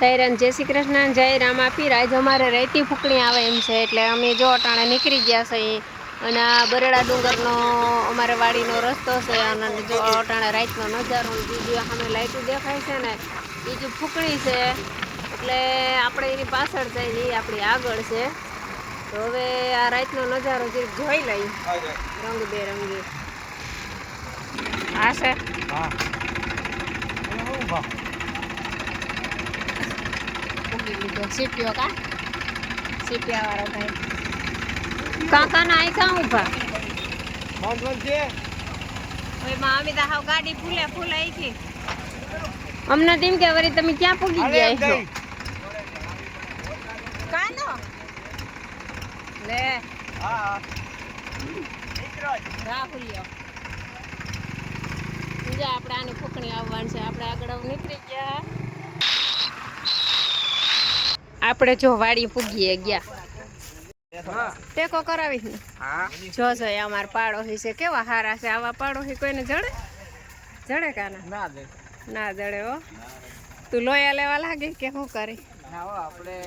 તૈરન જય શ્રી કૃષ્ણ, જય રામાપીર આજે અમારે રેતી ફૂકણી આવે એમ છે, એટલે અમે જો અટાણે નીકળી ગયા છે. અને આ બરેડા ડુંગરનો અમારે વાડીનો રસ્તો છે, અને જો અટાણે રાતનો નજારો બીજું સામે લાઈટો દેખાય છે ને, બીજું ફૂકણી છે. એટલે આપણે એની પાછળ જઈ એ આપણી આગળ છે. તો હવે આ રાતનો નજારો જે જોઈ લઈ. રંગબેરંગી. આ છે. ફૂકી લીધો સીપ્યો કા સીપ્યા વાળો ભાઈ કાકા આઈ મામી દા હાવ ગાડી ફૂલે ફૂલે ગઈ અમને તેમ કે વળી તમે ક્યાં પૂગી ગયા છો કાનો લે રાહુલિયો બીજા આપણે આની ફૂકણી આવવાની છે. આપણે આગળ નીકળી ગયા. આપણે જો વાડી પૂગીએ ગયા. ટેકો કરાવી ને? જો જો અમાર પાડોશી છે. કેવા હારા છે? આવા પાડોશી કોઈને જડે? જડે કાના? ના જડે. હો. તું લોયા લેવા લાગે કે શું કરી?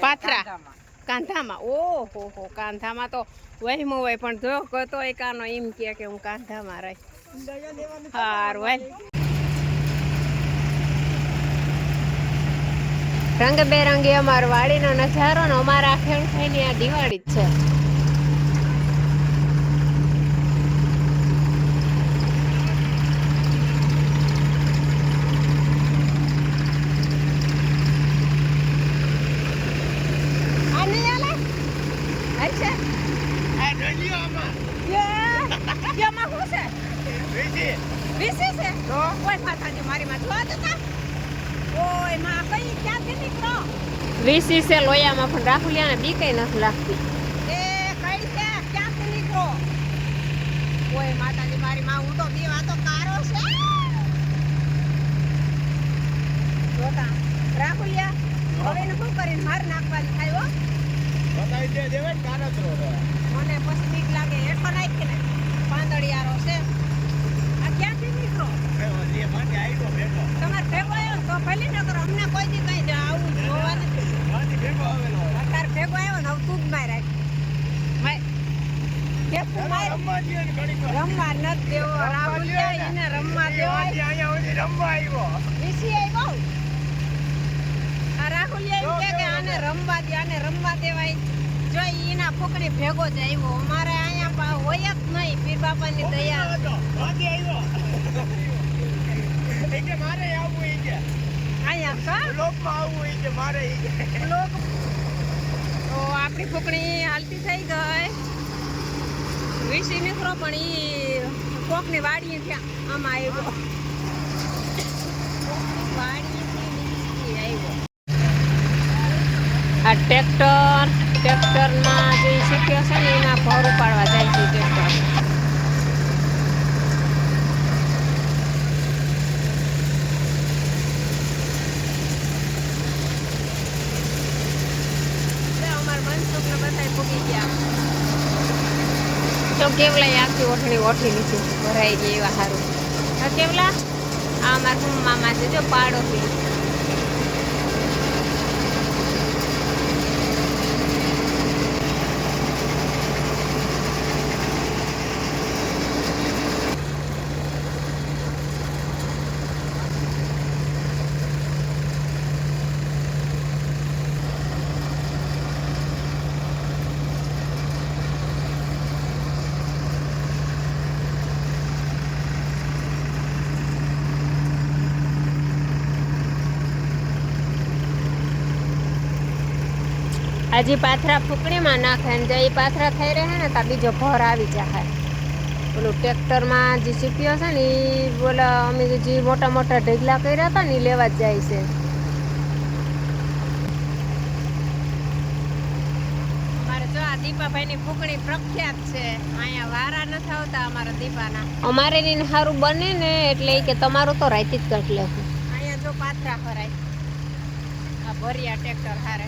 પાથરા. કાંધામાં. ઓહો હો કાંધામાં તો વહીમો હોય. પણ જો કતો એ કાનો એમ કે કે હું કાંધામાં રહી. હાર હાલ રંગબેરંગી અમાર વાડીનો નજારો ને અમારા ખેડૂતની આ દિવાળી જ છે. મારી શું છે? વીસી. વીસી છે લોયામાં પણ નથી લાગતી. એ કઈ ક્યાંથી નીકળો? ઓય માતાજી મારી માં હું તો બીવા તો કારો છે. જોતા રાહુલિયા હવે એને શું કરીને માર નાખવાની થાય હો? મને પછી બીક લાગે હેઠો નાખીને પાંદડિયારો છે આ ક્યાંથી નીકળો તમારે ભેગો આવ્યો ને તો ભલે ન કરો અમને કોઈ દી કઈ જ આવું જોવા નથી અત્યારે ભેગો આવ્યો ને હવે તું જ માર રાખ માર. કે તું માર. રમવા નથી દેવો રાહુલિયા એને રમવા દેવાય વીસી આવ્યો આ રાહુલ એમ કે કે આને રમવા દે આને રમવા દેવાય. જો ઈના એના ફોકડી ભેગો જ આવ્યો. અમારે અહીંયા હોય જ નહીં પીર બાપાની દયા. અહીંયા કા? લોક. તો આપણી ફૂકણી હાલતી થઈ ગઈ. વીસી નીકળો પણ ઈ કોકની વાડી ત્યાં આમાં આવ્યો વાડીએથી વીસી આવ્યો આ ટ્રેક્ટર ટ્રેક્ટરમાં જે શીખ્યો છે ને એમાં ભર ઉપાડવા જાય છે ટ્રેક્ટર. તો કેવલા આખી ઓઠણી ઓઠી લીધી ભરાઈ ગઈ એવા સારું કેવલા? આ મારા મામા છે જો પાડોશી હજી પાથરા ફૂકણીમાં નાખે ને જે એ પાથરા થઈ રહે ને ત્યાં બીજો ભર આવી જાય પેલું ટ્રેક્ટરમાં જે સીપીઓ છે ને એ બોલા અમે જે મોટા મોટા ઢગલા કર્યા હતા ને એ લેવા જ જાય છે. દીપાભાઈની ફૂકણી પ્રખ્યાત છે. અહીંયા વારા નથી આવતા અમારા દીપાના. અમારે એને સારું બને ને એટલે કે તમારું તો રાઈતી જ કાઢ લેવું. અહીંયા જો પાથરા ભરાય. આ ભર્યા ટ્રેક્ટર હારે.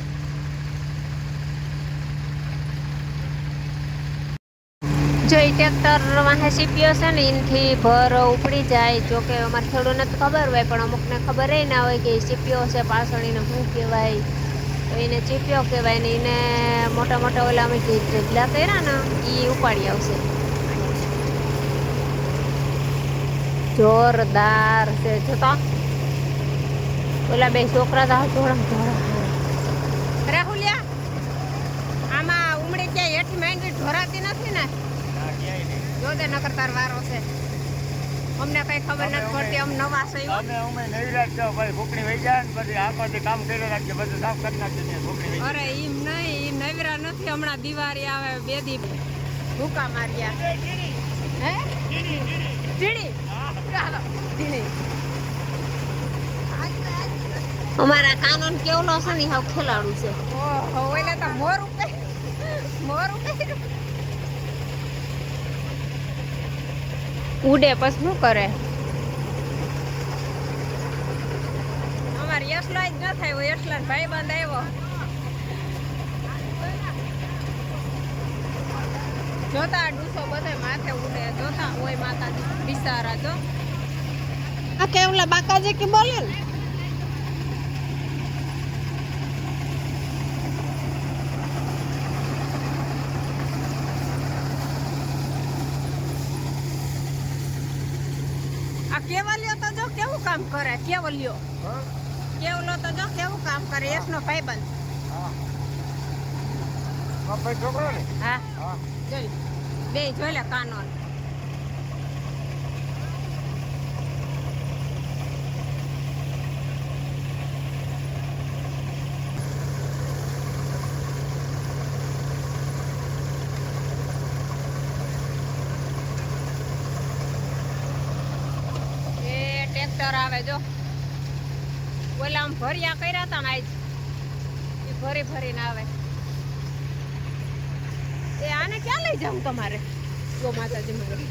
જો એ ટ્રેક્ટર વાહે સીપીઓ છે ને, એનાથી ભર ઉપડી જાય. જો કે અમારે ખેડૂતને તો ખબર હોય, પણ અમુકને ખબર એ ના હોય કે સીપીઓ છે પાછળ એને શું કહેવાય. તો એને ચીપીઓ કહેવાય ને, એને મોટા મોટા ઓલા અમે જે ઢગલા કર્યા ને એ ઉપાડી આવશે. જોરદાર છે. જોતા ઓલા બે છોકરા તો જોડા જોડા રાહુલિયા, આમાં ઉમડી ક્યાંય હેઠી માંડી ઢોરાતી નથી ને જો તે નકર તાર વારો છે. અમને કઈ ખબર નથી પડતી અમ નવા છે ઈ. અમે અમે નવી રાખજો ભાઈ ફૂકણી વહી જાય ને પછી આખોથી કામ કરી રાખજો બધું સાફ કરી નાખજો ફૂકણી વહી અરે ઈમ નહીં ઈ નવીરા નથી હમણાં દિવાળી આવે બે દી ભૂકા માર્યા. હે? ટીડી ચાલો, ટીડી. અમારા કાનોન કેવલો છે ને હાવ ખેલાડું છે. ઓહો ઓલે તો મોર ઉપર મોર ઉપર ઉડે પછી શું કરે? અમારે યશલો જ ન થાય યશલા ભાઈ બંધ આવ્યો. જોતા આ ડૂસો બધે માથે ઉડે જોતા હોય માતાજી બિસારા જો આ કેવલા બાકાજી કે બોલે ને આ કેવલિયો તો જો કેવું કામ કરે? કેવલિયો? કેવલો તો જો કેવું કામ કરે? યશનો ભાઈબંધ. હા. જોઈ બે જોઈ લે કાનોન એ આવે જો. ઓલા આમ ભર્યા કર્યા હતા ને આજ. એ ભરી ભરીને આવે. એ આને ક્યાં લઈ જાઉં તમારે? ગો માતાજી મંદિર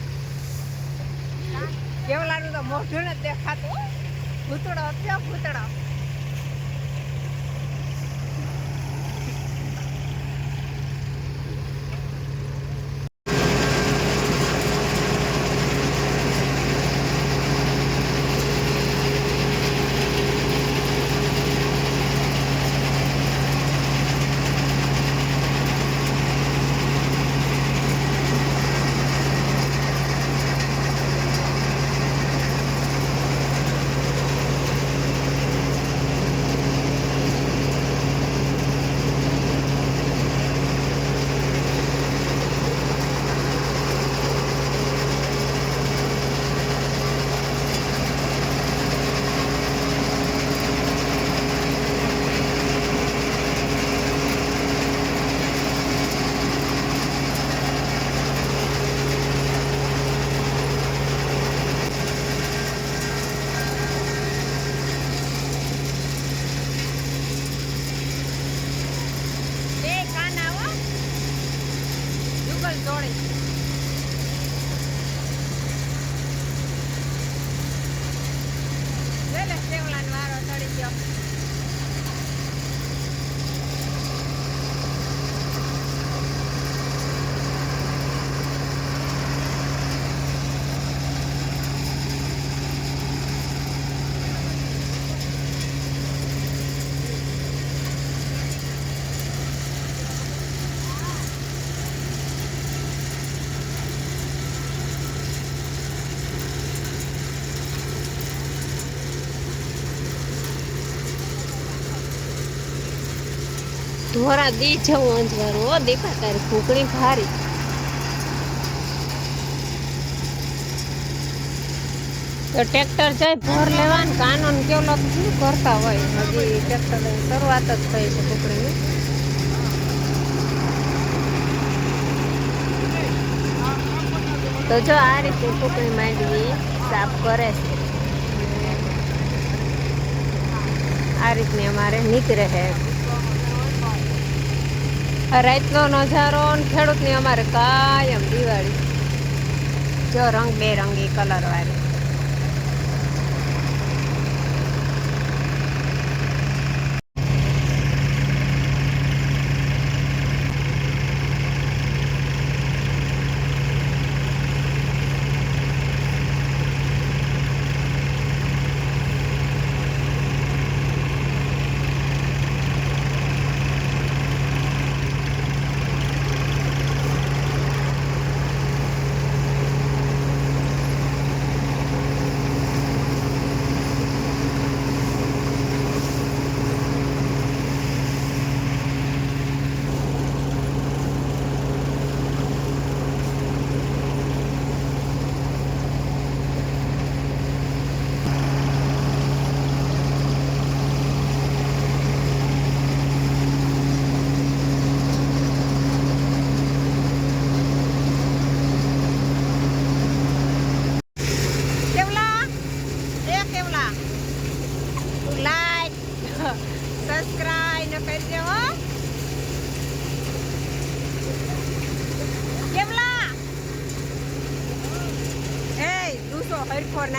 કેવલાનું તો મોઢું જ દેખાતું. ભૂતળો ક્યાં ભૂતળો બે કાન આવો જુગલ જોડે લે લે કેવલાનો વારો ચડી ગયો ધોરા દી જવું અંજવારું. ઓ દીપા તારી ભૂકણી ભારી. તો ટ્રેક્ટર જાય, ભર લેવાનું, કાનૂન કેવલો શું કરતા હોય? હજી ટ્રેક્ટર શરૂઆત જ થઈ છે ફૂકણીની તો જો આ રીતે ફૂકણી માંડવી, સાફ કરે છે. આ રીતની અમારે નીકળે છે રાતનો નજારો ખેડૂતની અમારે કાયમ દિવાળી. જો રંગ બેરંગી કલર વાળી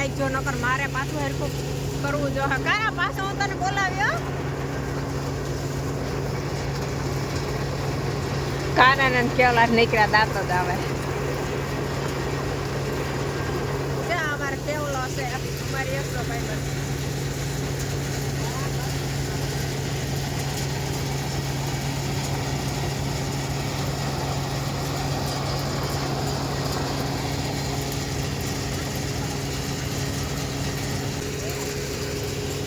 નાખજો નકર મારે પાછું હરખું કરવું જો. કારા પાછો હું તને બોલાવ્યો કાના કેવલા નીકળ્યા દાંત જ આવે. અમારે કેવલો છે અમારી એકસો ભાઈ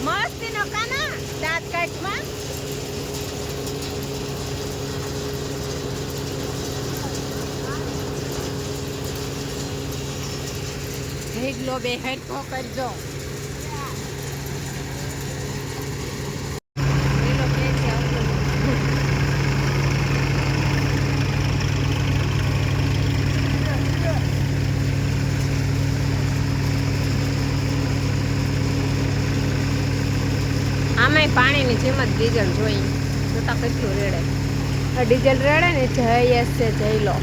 મસ્તી નો કાના દાંત કાઢમાં ઢીગલો બે હેઠો કરજો. આમાંય પાણીની જેમ જ ડીઝલ જોઈ. જોતા કેટલું રેડે. ડીઝલ રેડે ને જય એસ છે જઈ લો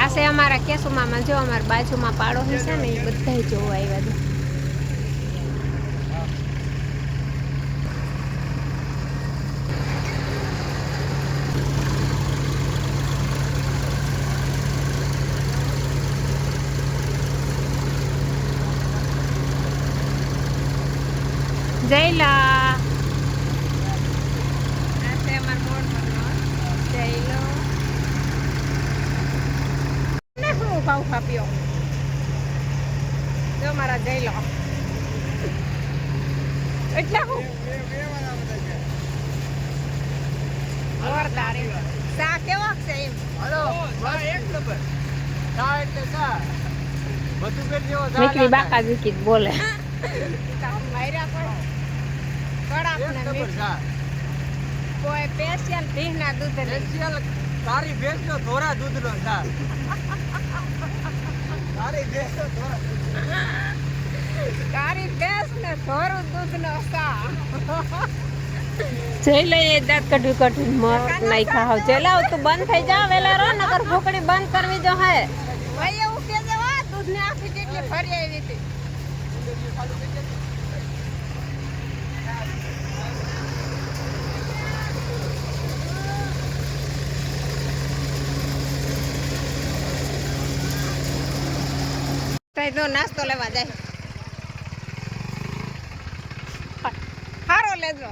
આ છે અમારા માં જો અમારા બાજુમાં પાડોશી છે ને એ બધા જોવા આવ્યા છે જયલા આ છે અમાર મોડ પરનો જયલો ને હું ભાવ ખાપ્યો જો મારા જયલો એટલે હું જોરદાર એમ. સા કેવો છે એમ હલો એક નંબર ચા એટલે ચા બધું કરી જેવો ચા નીકળી બાકા જીકી બોલે. કોઈ સ્પેશિયલ ભીંગના દૂધ ને સ્પેશિયલ તારી ભેંસનો ધોરા દૂધનો ચા તારી ભેંસનો ધોરા તારી ભેંસ ને થોરું દૂધ નો સા જઈ લઈએ દાંત કઢવી કઢવી મત નહીં ખાવ જેલા તું બંધ થઈ જા, વેલા રો નકર ભૂખડી બંધ કરવી જો હે. ભાઈ એવું કે જવા દૂધ ને આખી જેટલી ફરી આવી હતી. નાસ્તો લેવા જાય. સારો લેજો.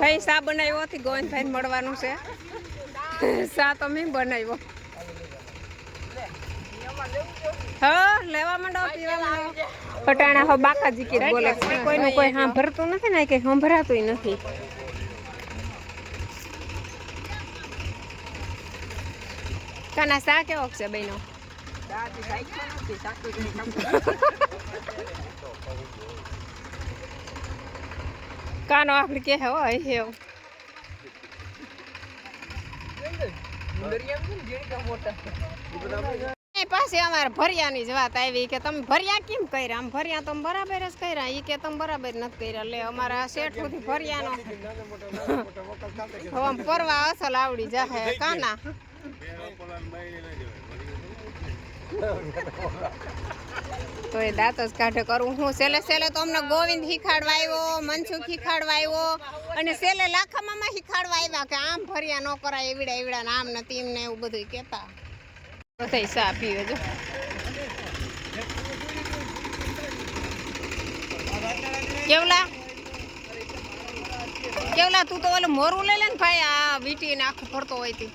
ભાઈ સા બનાવ્યો? હતી ગોવિંદભાઈ મળવાનું છે. શા તો મેં બનાવ્યો? હા લેવા માંડો પીવા માંડો. પટાણા હો બાકા જીકી બોલે છે. કોઈનું કોઈ સાંભળતું નથી ને કે સંભળાતું નથી. કાના સા કેવો છે બેનો કાનો આપણે કે હો હેવ એ પાસે અમારે ભરિયાની જ વાત આવી કે તમે ભરિયા કેમ કર્યા? આમ ભરિયા તમે બરાબર જ કર્યા. એ કે તમે બરાબર નથી કર્યા. લે, અમારા શેઠ સુધી ભરિયાનો. હવે પરવા અસલ આવડી જાહે, કાના? તો એ દાંત જ કાઢે કરું. હું સેલે સેલે તો અમને ગોવિંદ શીખાડવા આવ્યો, મનસુખ શીખાડવા આવ્યો, અને સેલે લાખામાં શીખાડવા આવ્યા કે આમ ભર્યા ન કરાય, એવડા એવડા ને આમ નથી એમને એવું બધું કહેતા. બધા સા પીવે જો. કેવલા? કેવલા? તું તો ઓલું મોરું લઈ લે ને ભાઈ, આ વીટી ને આખું ફરતો હોય તી.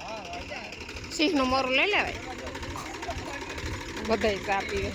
સિંહનું મોરું લઈ લેવાય. બધા ચા પીવે.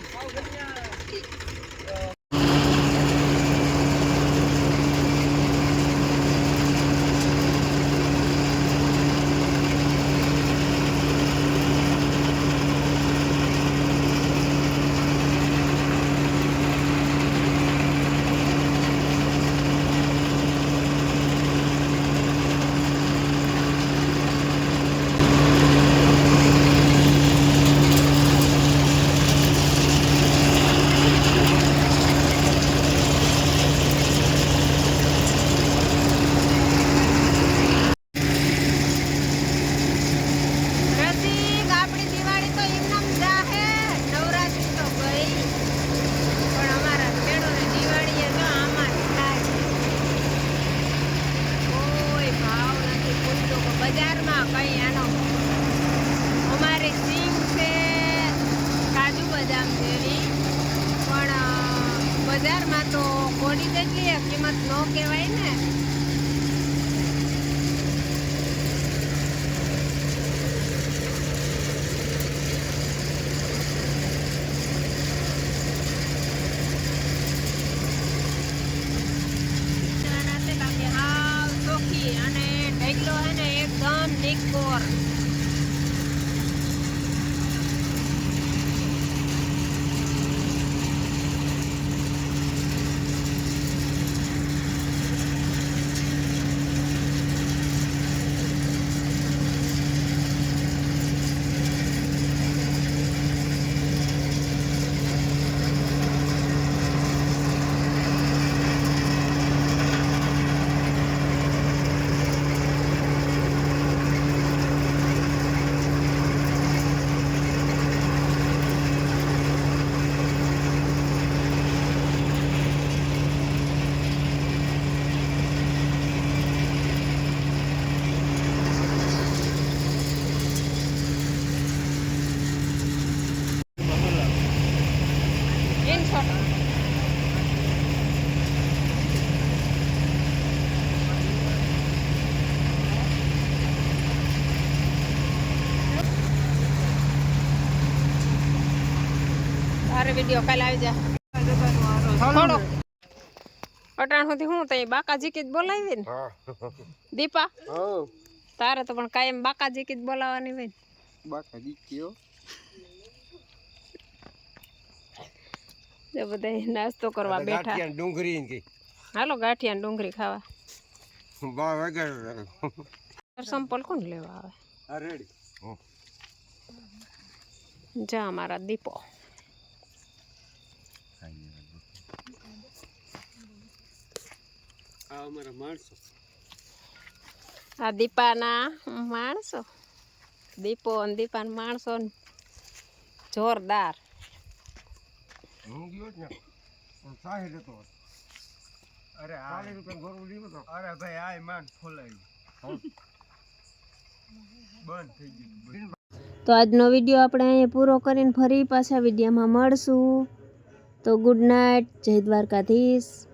por તારે વીડિયો કાલે આવી જા. થોડો. અટાણ સુધી હું તઈ બાકાજી કી જ બોલાવી ને? દીપા? તારે તો પણ કાયમ બાકાજી કી જ બોલાવવાની હોય ને. જો બધા નાસ્તો કરવા બેઠા. ડુંગળી કઈ હાલો ગાંઠિયા ને ડુંગળી ખાવા. બા વગર. સંપલ કોણ લેવા આવે? આ રેડી. જા અમારા દીપો. આ અમારા માણસો આ દીપાના માણસો. દીપો અને દીપાના માણસો જોરદાર. તો તો આજનો વીડિયો આપણે અહીંયા પૂરો કરીને ફરી પાછા વિડીયોમાં મળશું. તો ગુડ નાઇટ જય દ્વારકાધીશ.